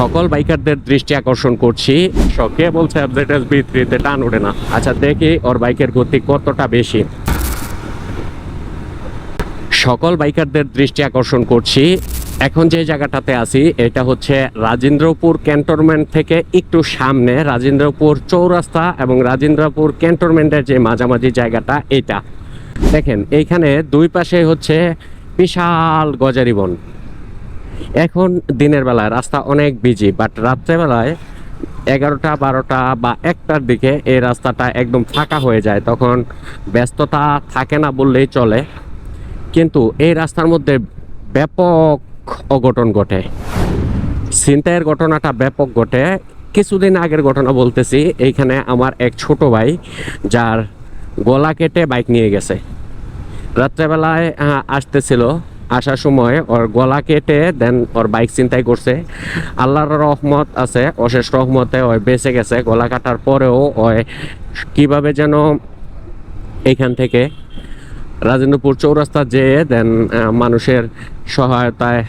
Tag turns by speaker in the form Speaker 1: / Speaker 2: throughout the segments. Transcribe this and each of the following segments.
Speaker 1: সকল বাইকারদের দৃষ্টি আকর্ষণ করছি। কে বলছে অ্যাবজেটাস বি থ্রিতে টান ওঠে না। আচ্ছা দেখি ওর বাইকের গতি কতটা বেশি। সকল বাইকারদের দৃষ্টি আকর্ষণ করছি। এখন যে জায়গাটাতে আছি এটা হচ্ছে রাজেন্দ্রপুর ক্যান্টনমেন্ট থেকে একটু সামনে রাজেন্দ্রপুর চৌরাস্তা এবং রাজেন্দ্রপুর ক্যান্টনমেন্টের যে মাঝামাঝি জায়গাটা এটা। দেখেন এইখানে দুই পাশে হচ্ছে বিশাল গজারি বন এখন দিনের বেলায় রাস্তা অনেক বিজি বাট রাত্রেবেলায় এগারোটা, বারোটা বা একটার দিকে এই রাস্তাটা একদম ফাঁকা হয়ে যায়। তখন ব্যস্ততা থাকে না বললেই চলে। কিন্তু এই রাস্তার মধ্যে ব্যাপক অঘটন ঘটে। ছিনতাইয়ের ঘটনাটা ব্যাপক ঘটে। কিছুদিন আগের ঘটনা বলতেছি, এইখানে আমার এক ছোট ভাই, যার গলা কেটে বাইক নিয়ে গেছে। রাত্রেবেলায় আসতেছিল। আসার সময় ওর গলা কেটে দেন ওর বাইক চিন্তাই করছে। আল্লাহর রহমত আছে, অশেষ রহমতে ওই বেঁচে গেছে। গলা কাটার পরেও ওই কীভাবে যেন এখান থেকে রাজেন্দ্রপুর চৌরাস্তা যেয়ে দেন মানুষের সহায়তায়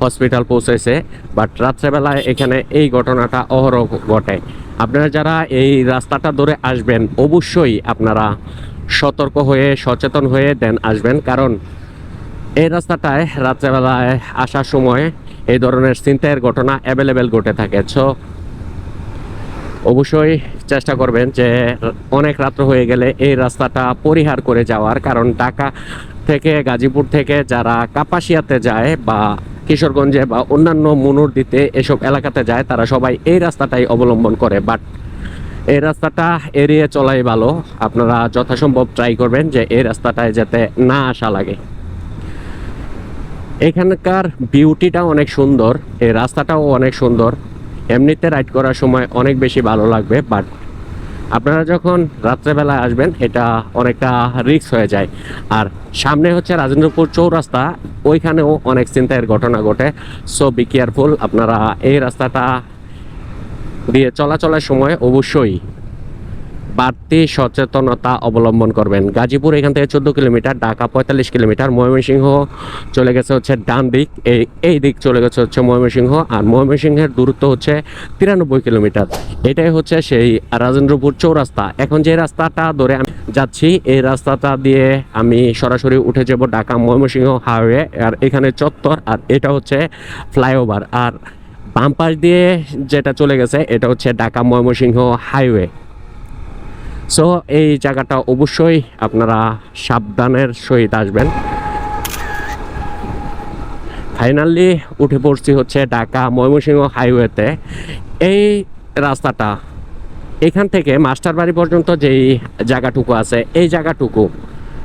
Speaker 1: হসপিটাল পৌঁছেছে। বাট রাত্রেবেলায় এখানে এই ঘটনাটা অহরহ ঘটে। আপনারা যারা এই রাস্তাটা ধরে আসবেন, অবশ্যই আপনারা সতর্ক হয়ে, সচেতন হয়ে দেন আসবেন। কারণ এই রাস্তাটায় রাত্রেবেলায় আসার সময় এই ধরনের চিন্তায়ের ঘটনা অ্যাভেলেবেল ঘটে থাকে। সো অবশ্যই চেষ্টা করবেন যে অনেক রাত্র হয়ে গেলে এই রাস্তাটা পরিহার করে যাওয়ার। কারণ ঢাকা থেকে, গাজীপুর থেকে যারা কাপাসিয়াতে যায় বা কিশোরগঞ্জে বা অন্যান্য মুনুর দিতে এসব এলাকাতে যায়, তারা সবাই এই রাস্তাটাই অবলম্বন করে। বাট এই রাস্তাটা এড়িয়ে চলাই ভালো। আপনারা যথাসম্ভব ট্রাই করবেন যে এই রাস্তাটায় যাতে না আসা লাগে। এখানকার বিউটিটা অনেক সুন্দর, এই রাস্তাটাও অনেক সুন্দর। এমনিতে রাইড করার সময় অনেক বেশি ভালো লাগবে বাট আপনারা যখন রাত্রেবেলায় আসবেন, এটা অনেকটা রিস্ক হয়ে যায়। আর সামনে হচ্ছে রাজেন্দ্রপুর চৌরাস্তা, ওইখানেও অনেক চিন্তায়ের ঘটনা ঘটে। সো বি কেয়ারফুল আপনারা এই রাস্তাটা দিয়ে চলাচলের সময় অবশ্যই বাড়তি সচেতনতা অবলম্বন করবেন। গাজীপুর এখান থেকে চোদ্দ কিলোমিটার, ঢাকা পঁয়তাল্লিশ কিলোমিটার, ময়মনসিংহ চলে গেছে হচ্ছে ডান দিক। এই এই দিক চলে গেছে হচ্ছে ময়মনসিংহ আর ময়মনসিংহের দূরত্ব হচ্ছে তিরানব্বই কিলোমিটার। এটাই হচ্ছে সেই রাজেন্দ্রপুর চৌরাস্তা। এখন যে রাস্তাটা ধরে আমি যাচ্ছি, এই রাস্তাটা দিয়ে আমি সরাসরি উঠে যাব ঢাকা ময়মনসিংহ হাইওয়ে আর এখানে চত্বর আর এটা হচ্ছে ফ্লাইওভার। আর বাম পাশ দিয়ে যেটা চলে গেছে, এটা হচ্ছে ঢাকা ময়মনসিংহ হাইওয়ে। সো এই জায়গাটা অবশ্যই আপনারা সাবধানের সহিত আসবেন। ফাইনালি উঠে পড়ছি হচ্ছে ঢাকা ময়মনসিংহ হাইওয়েতে এই রাস্তাটা, এখান থেকে মাস্টার বাড়ি পর্যন্ত যেই জায়গাটুকু আছে, এই জায়গাটুকু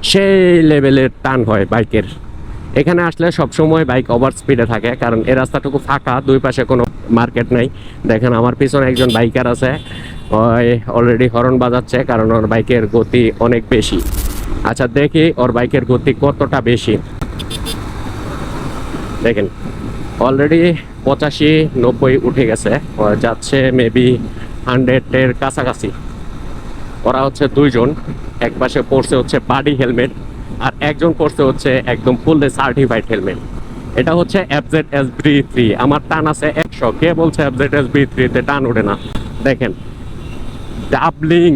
Speaker 1: সেই লেভেলের টান হয় বাইকের। এখানে আসলে সবসময় বাইক ওভার স্পিডে থাকে, কারণ এই রাস্তাটুকু ফাঁকা, দুই পাশে কোনো মার্কেট নেই। দেখেন আমার পিছনে একজন বাইকার আছে। অলরেডি হর্ন বাজাচ্ছে কারণ ওর বাইকের গতি অনেক বেশি। আচ্ছা দেখি ওর বাইকের গতি কতটা বেশি। দেখেন অলরেডি পঁচাশি, নব্বই উঠে গেছে। যাচ্ছে মেবি হান্ড্রেডের কাছাকাছি। ওরা হচ্ছে দুইজন। এক পাশে পড়ছে হচ্ছে বাডি হেলমেট আর একজন পড়ছে হচ্ছে একদম ফুল সার্টিফাইড হেলমেট এটা হচ্ছে এফজেড এস বি থ্রি আমার টান আছে একশো। কে বলছে এফজেড এস বি থ্রিতে টান ওঠে না? দেখেন ডাবলিং,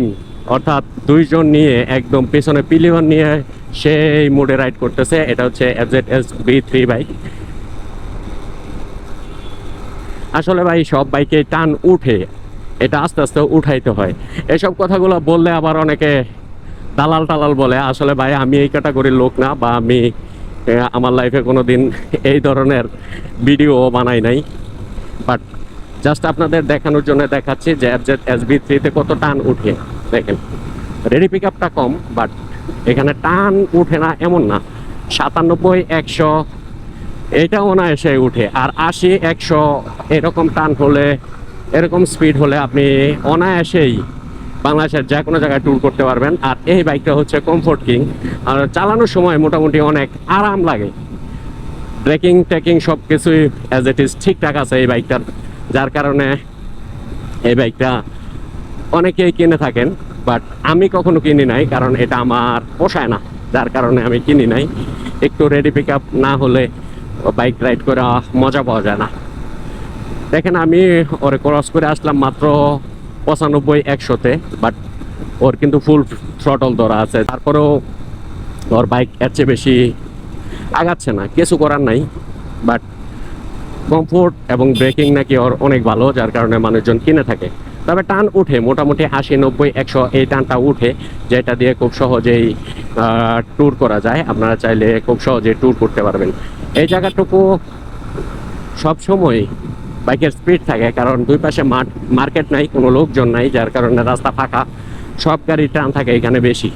Speaker 1: অর্থাৎ দুইজন নিয়ে একদম পেছনে পিলিয়ন নিয়ে সেই মোডে রাইড করতেছে। এটা হচ্ছে FZ S B three bike. আসলে ভাই, সব বাইকে টান উঠে। এটা আস্তে আস্তে উঠাইতে হয়। এসব কথাগুলো বললে আবার অনেকে দালাল টালাল বলে, আসলে ভাই, আমি এই ক্যাটাগরির লোক না বা আমি আমার লাইফে কোনো দিন এই ধরনের ভিডিও বানাই নাই। বাট জাস্ট আপনাদের দেখানোর জন্য দেখাচ্ছি যে এফজেড এস বি থ্রিতে কত টান উঠে। দেখেন রেডি পিক আপটা কম বাট এখানে টান উঠে না, এমন না। সাতানব্বই, একশো, এটা অনায়াসে উঠে। আর আশি, একশো, এরকম টান হলে, এরকম স্পিড হলে আপনি অনায়াসেই বাংলাদেশের যে কোনো জায়গায় ট্যুর করতে পারবেন। আর এই বাইকটা হচ্ছে কমফোর্ট কিং আর চালানোর সময় মোটামুটি অনেক আরাম লাগে। ব্রেকিং ট্রেকিং সব কিছুই অ্যাজ ইট ইজ ঠিকঠাক আছে এই বাইকটার যার কারণে এই বাইকটা অনেকেই কিনে থাকেন বাট আমি কখনো কিনি নাই, কারণ এটা আমার পোষায় না। যার কারণে আমি কিনি নাই। একটু রেডি পিক আপ না হলে বাইক রাইড করে মজা পাওয়া যায় না। দেখেন, আমি ওরে ক্রস করে আসলাম মাত্র পঁচানব্বই একশোতে বাট ওর কিন্তু ফুল থ্রটল ধরা আছে। তারপরেও ওর বাইক এর চেয়ে বেশি আগাচ্ছে না। কিছু করার নাই বাট কমফোর্ট এবং ব্রেকিং নাকি ওর অনেক ভালো, যার কারণে মানুষজন কিনে থাকে। তবে টান উঠে, মোটামুটি আশি, নব্বই, একশো এই টানটা উঠে, যেটা দিয়ে খুব সহজেই ট্যুর করা যায়। আপনারা চাইলে খুব সহজেই ট্যুর করতে পারবেন। এই জায়গাটুকু সব সময় বাইকের স্পিড থাকে, কারণ দুই পাশে মাঠ মার্কেট নাই, কোনো লোকজন নাই, যার কারণে রাস্তা ফাঁকা, সব গাড়ির টান থাকে এখানে বেশি।